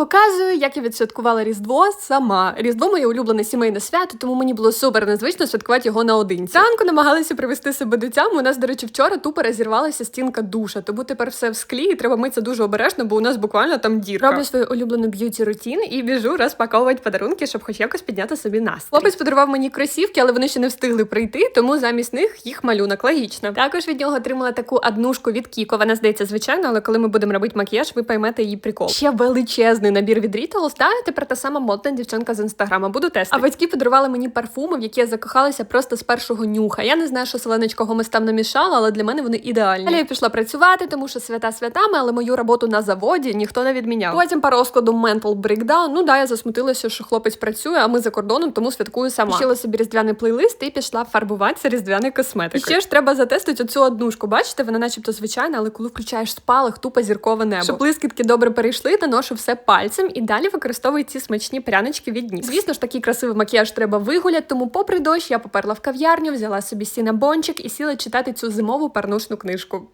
Показую, як я відсвяткувала Різдво сама. Різдво моє улюблене сімейне свято, тому мені було супер незвично святкувати його наодинці. Ранку намагалися привести себе до тями. У нас, до речі, вчора тупо розірвалася стінка душа, тому тепер все в склі, і треба митися дуже обережно, бо у нас буквально там дірка. Роблю свою улюблену б'юті рутін і біжу розпаковувати подарунки, щоб хоч якось підняти собі настрій. Хлопець подарував мені кросівки, але вони ще не встигли прийти, тому замість них їх малюнок логічно. Також від нього отримала таку однушку від Кіко. Вона здається звичайно, але коли ми будемо робити макіяж, ви поймете її прикол. Ще величезний набір від Rituals, та тепер та сама модна дівчинка з інстаграма. Буду тестити. А батьки подарували мені парфуми, в які я закохалася просто з першого нюха. Я не знаю, що Селеночка Гомес там намішала, але для мене вони ідеальні. Далі я пішла працювати, тому що свята святами, але мою роботу на заводі ніхто не відміняв. Потім по розкладу Mental Breakdown, ну да, я засмутилася, що хлопець працює, а ми за кордоном, тому святкую сама. Включила собі різдвяний плейлист і пішла фарбуватися різдвяною косметикою. І ще ж треба затестити оцю однушку. Бачите, вона начебто звичайна, але коли включаєш спалах, тупо зіркове небо. Щоб блискітки добре перейшли, наношу все пальцем і далі використовую ці смачні прянички від ніс. Звісно ж, такий красивий макіяж треба вигуляти, тому попри дощ я поперла в кав'ярню, взяла собі сінабончик і сіла читати цю зимову парнушну книжку.